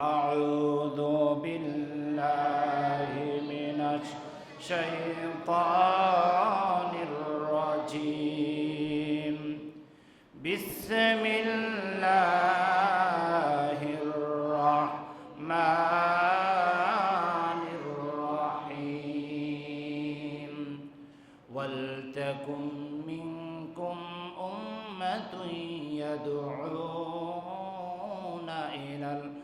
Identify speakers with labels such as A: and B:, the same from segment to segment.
A: أعوذ بالله من الشيطان الرجيم. بسم الله الرحمن الرحيم. ولتكن منكم أمة يدعون إلى الخير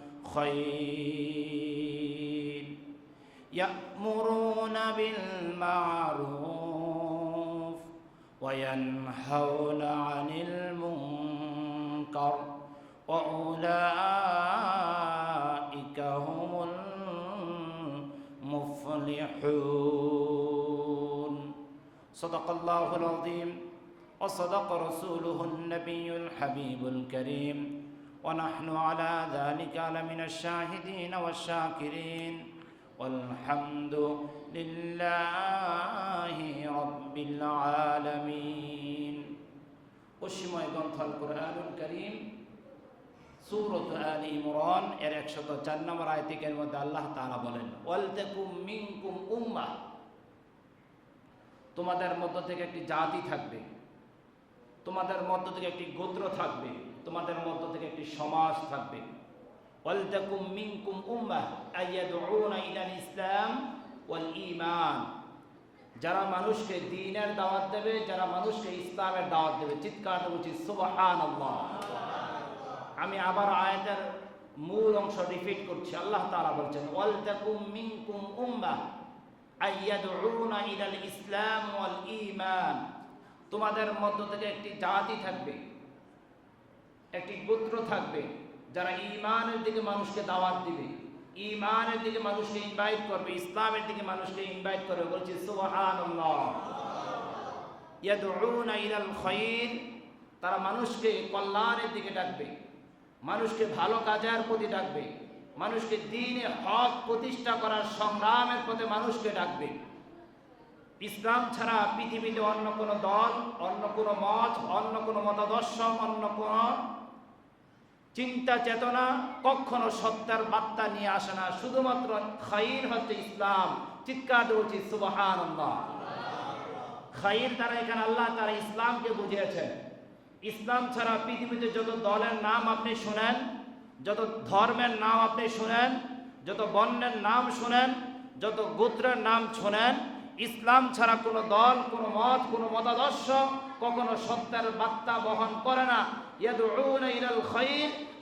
A: يأمرون بالمعروف وينهون عن المنكر وأولئك هم المفلحون. صدق الله العظيم وصدق رسوله النبي الحبيب الكريم. ونحن على ذلك لمن الشاهدين والشاكرين والحمد لله رب العالمين অসীময় গ্রন্থ আল কোরআনুল করিম সূরত আল ইমরান এর একশত চার নম্বর আয়তিকের মধ্যে আল্লাহ তাআলা বলেন ওয়ালতাকুম মিনকুম উম্মাহ তোমাদের মধ্য থেকে একটি জাতি থাকবে তোমাদের মধ্য থেকে একটি গোত্র থাকবে তোমাদের মধ্য থেকে একটি সমাজ থাকবে। ওয়ালতাকুম মিনকুম উম্মাহ আইয়াদউনা ইলাল ইসলাম ওয়াল ঈমান। যারা মানুষকে দ্বীনের দাওয়াত দেবে, যারা মানুষকে ইসলামের দাওয়াত দেবে। চিৎকার দেবো সুবহানাল্লাহ। আমি আবার আয়াতের মূল অংশ রিপিট করছি। আল্লাহ তাআলা বলছেন, ওয়ালতাকুম মিনকুম উম্মাহ আইয়াদউনা ইলাল ইসলাম ওয়াল ঈমান। তোমাদের মধ্য থেকে একটি জাতি থাকবে। একটি গোত্র থাকবে যারা ঈমানের দিকে মানুষকে দাওয়াত দিবে। ইমানের দিকে মানুষকে ইনভাইট করবে, ইসলামের দিকে মানুষকে ইনভাইট করবে। বলছি তারা মানুষকে কল্যাণের দিকে ডাকবে, মানুষকে ভালো কাজের প্রতি ডাকবে, মানুষকে দিনে হক প্রতিষ্ঠা করার সংগ্রামের পথে মানুষকে ডাকবে। ইসলাম ছাড়া পৃথিবীতে অন্য কোনো দল, অন্য কোনো মত, অন্য কোনো মতাদর্শ, অন্য কোনো চিন্তা চেতনা কখনো সত্যের বার্তা নিয়ে আসে না। শুধুমাত্র খাইর হচ্ছে ইসলাম। চিৎকার উচিত সুবাহান খাইর তারা এখানে আল্লাহ তারা ইসলামকে বুঝিয়েছেন। ইসলাম ছাড়া পৃথিবীতে যত দলের নাম আপনি শুনেন, যত ধর্মের নাম আপনি শুনেন, যত বর্ণের নাম শুনেন, যত গোত্রের নাম শোনেন, ইসলাম ছাড়া কোনো দল, কোনো মত, কোনো মতাদর্শ কখনো সত্যের বার্তা বহন করে না।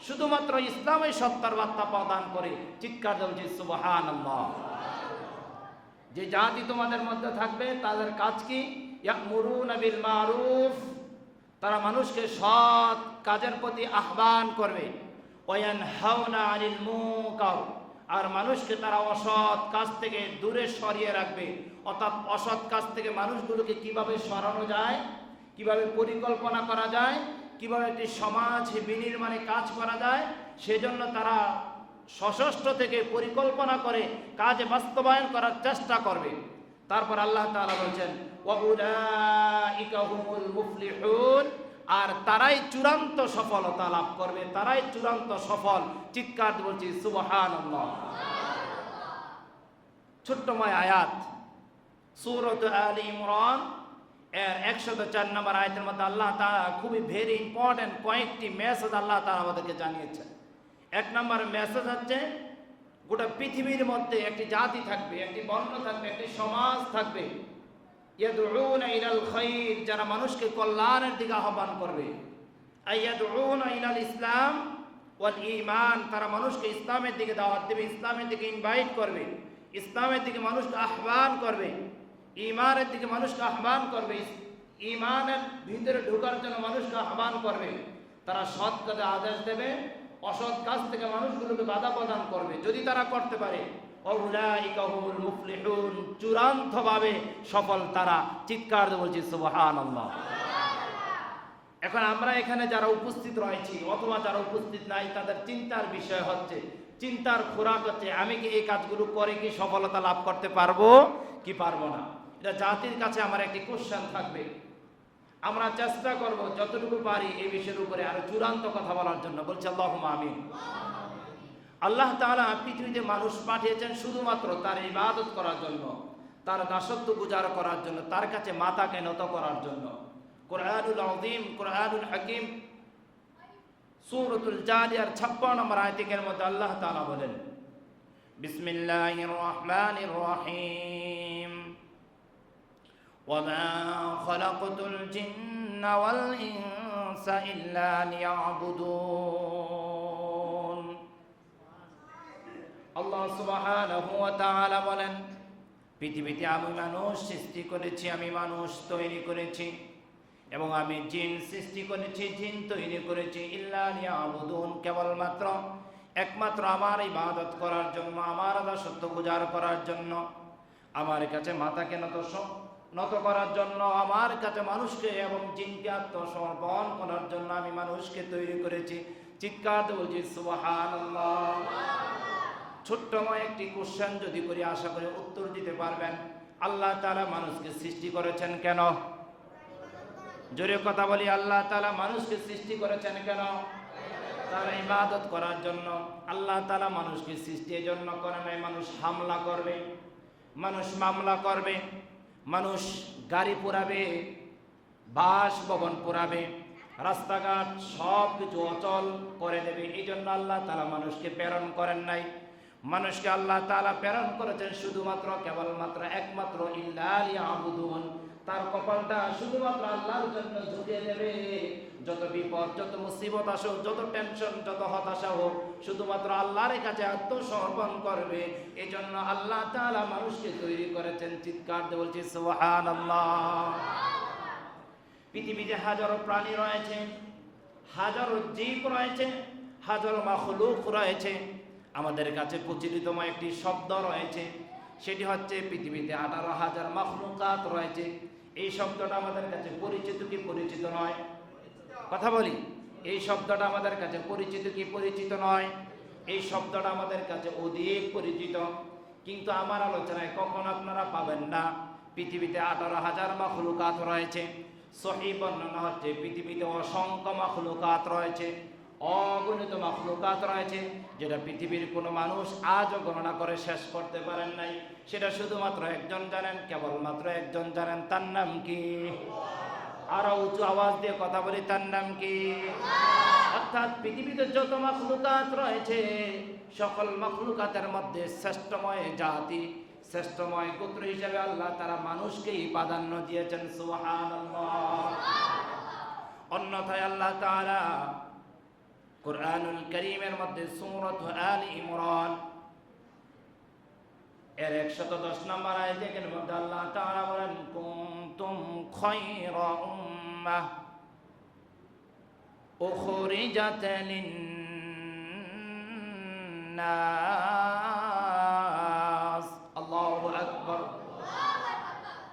A: শুধুমাত্র ইসলামই সত্যের বার্তা প্রদান করে। চিৎকার দেওয়া সুবহানাল্লাহ। যে জাতি তোমাদের মধ্যে থাকবে, তাদের কাজ কি? ইয়ামুরুনা বিল মারুফ। তারা মানুষকে সৎ কাজের প্রতি আহ্বান করবে। ওয়ানহাউনা আনিল মুনকার। আর মানুষকে তারা অসৎ কাজ থেকে দূরে সরিয়ে রাখবে। অর্থাৎ অসৎ কাজ থেকে মানুষগুলোকে কীভাবে সরানো যায়, কীভাবে পরিকল্পনা করা যায় কীভাবে একটি সমাজ বিনির্মাণে কাজ করা যায়, সেজন্য তারা সশস্ত্র থেকে পরিকল্পনা করে কাজ বাস্তবায়ন করার চেষ্টা করবে। তারপর আল্লাহ তাআলা বলছেন আর তারাই চূড়ান্ত সফলতা লাভ করবে, তারাই চূড়ান্ত সফল। চিৎকার বলছি, সুবহানাল্লাহ। ছোট্টময় আয়াত, সূরত আলী ইমরান এর একশত চার নম্বর আয়াতের মধ্যে আল্লাহ তাআলা খুবই ভেরি ইম্পর্টেন্ট কয়েকটি মেসেজ আল্লাহ তাআলা আমাদেরকে জানিয়েছেন। এক নম্বর মেসেজ হচ্ছে, গোটা পৃথিবীর মধ্যে একটি জাতি থাকবে, একটি বর্ণ থাকবে, একটি সমাজ থাকবে। যারা মানুষকে কল্যাণের দিকে আহ্বান করবে। ইলাল ইসলাম ওয়াল ঈমান, তারা মানুষকে ইসলামের দিকে দাওয়াত দেবে, ইসলামের দিকে ইনভাইট করবে, ইসলামের দিকে মানুষকে আহ্বান করবে। ঈমানের দিকে মানুষকে আহ্বান করবে, ঈমানের ভিতরে ঢোকার জন্য মানুষকে আহ্বান করবে। তারা সৎ কাজে আদেশ দেবে, অসৎ কাজ থেকে মানুষগুলোকে বাধা প্রদান করবে। যদি তারা করতে পারে চূড়ান্তভাবে সফল তারা। চিৎকার বলছি এখন আমরা এখানে যারা উপস্থিত রয়েছি, অথবা যারা উপস্থিত নাই, তাদের চিন্তার বিষয় হচ্ছে, চিন্তার খোরাক হচ্ছে, আমি কি এই কাজগুলো করে কি সফলতা লাভ করতে পারব, কি পারব না? এটা জাতির কাছে আমার একটি কোশ্চেন থাকবে। আমরা চেষ্টা করব যতটুকু পারি এই বিষয়ের উপরে আরও চূড়ান্ত কথা বলার জন্য। বলছে আল্লাহ আমিন। আল্লাহ তাআলা পৃথিবীতে মানুষ পাঠিয়েছেন শুধুমাত্র তার ইবাদত করার জন্য, তার দাসত্ব গুজার করার জন্য, তার কাছে মাতাকে নত করার জন্য। কোরআনুল আযীম, কোরআনুল হাকিম, সূরাতুল জারিয়ার 56 নম্বর আয়াতের মধ্যে আল্লাহ তাআলা বলেন, বিসমিল্লাহির রহমানির রহিম। وما خلقت الجن والإنس إلا ليعبدون আল্লাহ সুবহানাহু ওয়া তাআলা বলেন পৃথিবীতে আমি মানুষ সৃষ্টি করেছি আমি মানুষ তৈরি করেছি এবং আমি জিন সৃষ্টি করেছি জিন তৈরি করেছি ইল্লা লিয়াবুদুন কেবলমাত্র একমাত্র আমার ইবাদত করার জন্য আমার দাসত্ব গুজার করার জন্য আমার কাছে মাতাকে নত স- নত করার জন্য আমার কাছে মানুষকে এবং জিনকে আত্মসমর্পণ করার জন্য আমি মানুষকে তৈরি করেছি। চিৎকার বলছি, সুবহানাল্লাহ। ছোট্টময় একটি কোশ্চেন যদি করি, আশা করি উত্তর দিতে পারবেন। আল্লাহ তাআলা মানুষকে সৃষ্টি করেছেন কেন? জোরে কথা বলি, আল্লাহ তালা মানুষকে সৃষ্টি করেছেন কেন? তার ইবাদত করার জন্য। আল্লাহ তালা মানুষকে সৃষ্টি এই জন্য করে নাই, মানুষ হামলা করবে, মানুষ মামলা করবে। মানুষ গাড়ি পোড়াবে বাস ভবন পোড়াবে, রাস্তাঘাট সব কিছু অচল করে দেবে। এই জন্য আল্লাহ তালা মানুষকে প্রেরণ করেন নাই। মানুষকে আল্লাহ তালা প্রেরণ করেছেন শুধুমাত্র, কেবলমাত্র একমাত্র, ইল্লা আবুদুন তার কপালটা শুধুমাত্র আল্লাহর জন্য ঝুঁকিয়ে দেবে যত বিপদ, যত মুসিবত আসুক, যত টেনশন যত হতাশা হোক, শুধুমাত্র আল্লাহর কাছে আত্মসমর্পণ করবে। এই জন্য আল্লাহ তাআলা মানুষকে তৈরি করেছেন চিৎকার দিয়ে বলছি আল্লাহ পৃথিবীতে হাজারো প্রাণী রয়েছে, হাজারো জীব রয়েছে, হাজারো মাখলুক রয়েছে, আমাদের কাছে প্রচলিতম একটি শব্দ রয়েছে, সেটি হচ্ছে পৃথিবীতে আঠারো হাজার মাখলুকাত রয়েছে। এই শব্দটা আমাদের কাছে পরিচিত কি পরিচিত নয়? কথা বলি। এই শব্দটা আমাদের কাছে পরিচিত কি পরিচিত নয়? এই শব্দটা আমাদের কাছে অধিক পরিচিত। কিন্তু আমার আলোচনায় কখন আপনারা পাবেন না। পৃথিবীতে আঠারো হাজার মাখলুকাত রয়েছে। সহি বর্ণনা হচ্ছে পৃথিবীতে অসংখ্য মাখলুকাত রয়েছে। অগণিত মাখলুকাত রয়েছে, যেটা পৃথিবীর কোনো মানুষ আজও গণনা করে শেষ করতে পারেন নাই। সেটা শুধুমাত্র একজন জানেন, কেবলমাত্র একজন জানেন, তার নাম কি? আরও উঁচু আওয়াজ দিয়ে কথা বলি, তার নাম কি? অর্থাৎ পৃথিবীতে যত মাখলুকাত রয়েছে, সকল মাখলুকাতের মধ্যে শ্রেষ্ঠময় জাতি, শ্রেষ্ঠময় গোত্র হিসেবে আল্লাহ তারা মানুষকেই প্রাধান্য দিয়েছেন, সুবহানাল্লাহ। অন্যথায় আল্লাহ তাআলা কোরআনুল করিমের মধ্যে সূরাত আল ইমরান। এর একশত দশ নম্বর আয়াতের মধ্যে আল্লাহ তাআলা বলেন, কুনতুম খায়রা উম্মাহ উখরিজাত লিন-নাস। আল্লাহু আকবার।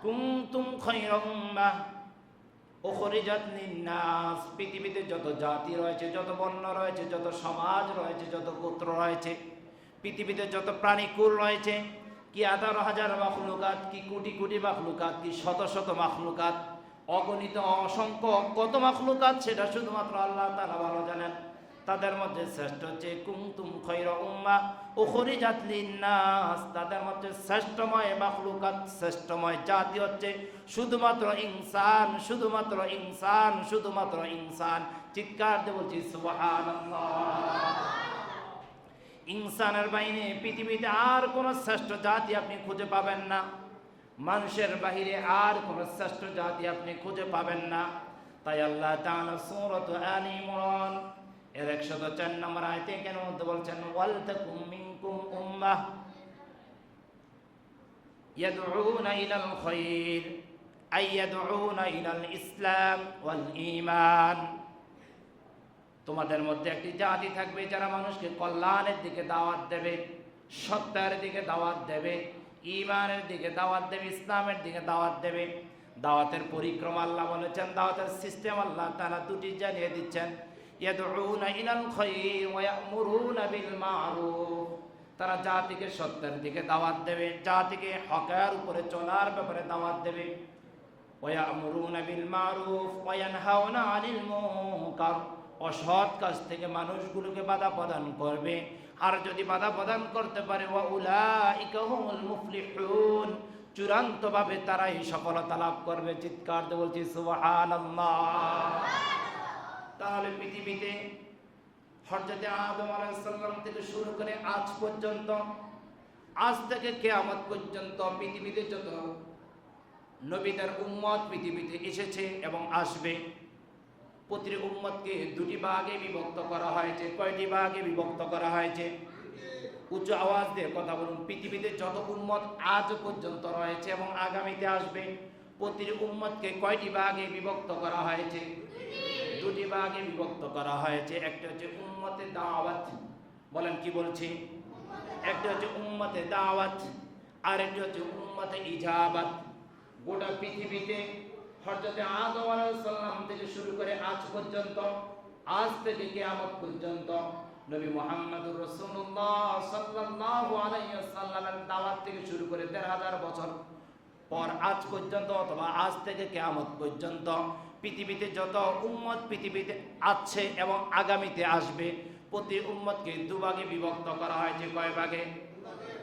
A: কুনতুম খায়রা উম্মাহ পৃথিবীতে যত জাতি রয়েছে, যত বর্ণ রয়েছে, যত সমাজ রয়েছে, যত গোত্র রয়েছে, পৃথিবীতে যত প্রাণীকুল রয়েছে, কি হাজার হাজার মাখলুকাত, কি কোটি কোটি মাখলুকাত, কি শত শত মাখলুকাত, অগণিত, অসংখ্য, কত মাখলুকাত, সেটা শুধুমাত্র আল্লাহ তারা ভালো জানেন। তাদের মধ্যে শ্রেষ্ঠ হচ্ছে কুমতুম খৈর উম্মা উখরিজাত লিন-নাস। তাদের মধ্যে শ্রেষ্ঠময় মাখলুকাত, শ্রেষ্ঠময় জাতি হচ্ছে শুধুমাত্র ইনসান শুধুমাত্র ইনসান শুধুমাত্র ইনসান। চিৎকার দিয়ে বলছি, সুবহানাল্লাহ। ইনসানের বাইরে পৃথিবীতে আর কোনো শ্রেষ্ঠ জাতি আপনি খুঁজে পাবেন না। মানুষের বাহিরে আর কোনো শ্রেষ্ঠ জাতি আপনি খুঁজে পাবেন না। তাই আল্লাহ তাআলা সূরাত আলী ইমরান এর 104 নম্বর আয়াতে কেন বলছেন ওয়াল আই ইসলাম ওয়াল তোমাদের মধ্যে একটি জাতি থাকবে যারা মানুষকে কল্যাণের দিকে দাওয়াত দেবে সত্যের দিকে দাওয়াত দেবে ইমানের দিকে দাওয়াত দেবে, ইসলামের দিকে দাওয়াত দেবে। দাওয়াতের পরিক্রমা আল্লাহ বলেছেন, দাওয়াতের সিস্টেম আল্লাহ তারা দুটি জানিয়ে দিচ্ছেন। ইয়াদউনা ইলাল খায়র ওয়া ইয়ামুরুনা বিল মারুফ তারা জাতিকে সত্যের দিকে দাওয়াত দেবে জাতিকে হকের উপরে চলার ব্যাপারে দাওয়াত দেবে ويأمرون بالمعروف وينهون عن المنكر অসৎ কাজ থেকে মানুষগুলোকে বাধা প্রদান করবে আর যদি বাধা প্রদান করতে পারে ওয়া উলাইকা হুমুল মুফলিহুন চূড়ান্তভাবে তারাই সফলতা লাভ করবে চিৎকার দিয়ে বলছি সুবহানাল্লাহ তাহলে পৃথিবীতে হরজতে আদম আলাইসাল্লাম থেকে শুরু করে আজ পর্যন্ত, আজ থেকে কেয়ামত পর্যন্ত, পৃথিবীতে যত নবীদের উম্মত পৃথিবীতে এসেছে এবং আসবে। প্রতিটি উম্মতকে দুটি ভাগে বিভক্ত করা হয়েছে, কয়টি ভাগে বিভক্ত করা হয়েছে? উচ্চ আওয়াজ দিয়ে কথা বলুন। পৃথিবীতে যত উম্মত আজ পর্যন্ত রয়েছে এবং আগামীতে আসবে, প্রতিটি উম্মতকে কয়টি ভাগে বিভক্ত করা হয়েছে? দুটি ভাগে বিভক্ত করা হয়েছে। একটা হচ্ছে উম্মতে দাওয়াত। বলেন, কি বলছি? একটা হচ্ছে উম্মতে দাওয়াত আর একটা হচ্ছে উম্মতে ইজাবাত। গোটা পৃথিবীতে হযরতে আদম আলাইহিস সালাম থেকে শুরু করে আজ পর্যন্ত, আজ থেকে কিয়ামত পর্যন্ত নবী মুহাম্মদুর রাসূলুল্লাহ সাল্লাল্লাহু আলাইহি ওয়াসাল্লামের দাওয়াত থেকে শুরু করে 13000 বছর পর আজ পর্যন্ত অথবা আজ থেকে কেয়ামত পর্যন্ত পৃথিবীতে যত উম্মত পৃথিবীতে আছে এবং আগামীতে আসবে, প্রতি উম্মতকে দুভাগে বিভক্ত করা হয়েছে কয় ভাগে?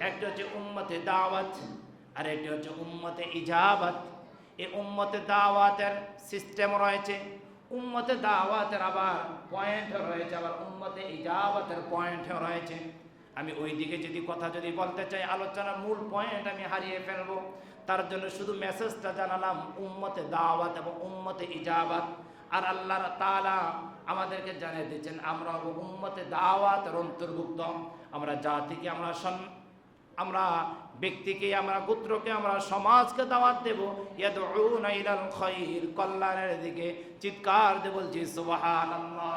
A: একটা হচ্ছে উম্মতে দাওয়াত, আর একটি হচ্ছে উম্মতে ইজাবাত। এই উম্মতে দাওয়াতের সিস্টেম রয়েছে। উম্মতে দাওয়াতের আবার পয়েন্ট রয়েছে, আবার উম্মতে ইজাবাতের পয়েন্ট রয়েছে। আমি ওই দিকে যদি কথা যদি বলতে চাই, আলোচনার মূল পয়েন্ট আমি হারিয়ে ফেলব। তার জন্য শুধু মেসেজটা জানালাম, উম্মতে দাওয়াত এবং উম্মতে ইজাবাত। আর আল্লাহ তাআলা আমাদেরকে জানিয়ে দিচ্ছেন আমরা উম্মতে দাওয়াতের অন্তর্ভুক্ত। আমরা জাতিকে, আমরা আমরা ব্যক্তিকে, আমরা গোত্রকে, আমরা সমাজকে দাওয়াত দেব। ইয়াদউনা ইলাল খাইর কল্যাণের দিকে চিৎকার বলছি, সুবহানাল্লাহ।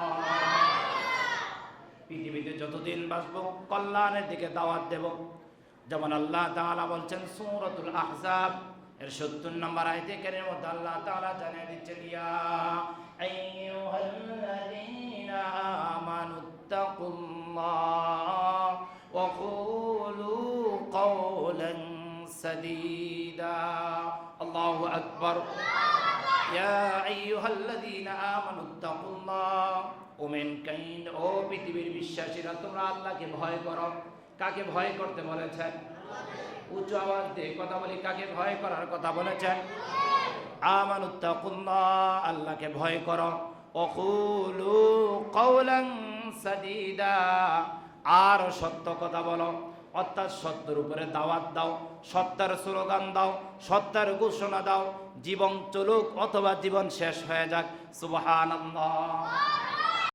A: পৃথিবীতে যতদিন বাঁচবো, কল্যাণের দিকে দাওয়াত দেব। যেমন আল্লাহ তালা বলছেন সৌরতুল আহজাব, এর সত্তর নম্বর আয়তে কেনের মধ্যে আল্লাহ তালা জানিয়ে দিচ্ছেন, ইয়া আইয়ুহাল্লাযীনা আমানুত্তাকুল্লাহ ওয়া কুলু কওলান সাদীদা আল্লাহু আকবার ইয়া আইয়ুহাল্লাযীনা আমানুত্তাকুল্লাহ ওমেন কাইন ও পৃথিবীর বিশ্বাসীরা তোমরা আল্লাহকে ভয় করো। কাকে ভয় করতে বলেছেন উচ্চ আওয়াজ দিয়ে কথা বলি, কাকে ভয় করার কথা বলেছেন আমানুত্তাকুল্লাহ আল্লাহকে ভয় করো। অকুলু কওলান সাদীদা, আর সত্য কথা বলো। অর্থাৎ সত্যের উপরে দাওয়াত দাও, সত্যের স্লোগান দাও, সত্যের ঘোষণা দাও। জীবন চলুক অথবা জীবন শেষ হয়ে যাক। সুবহানাল্লাহ।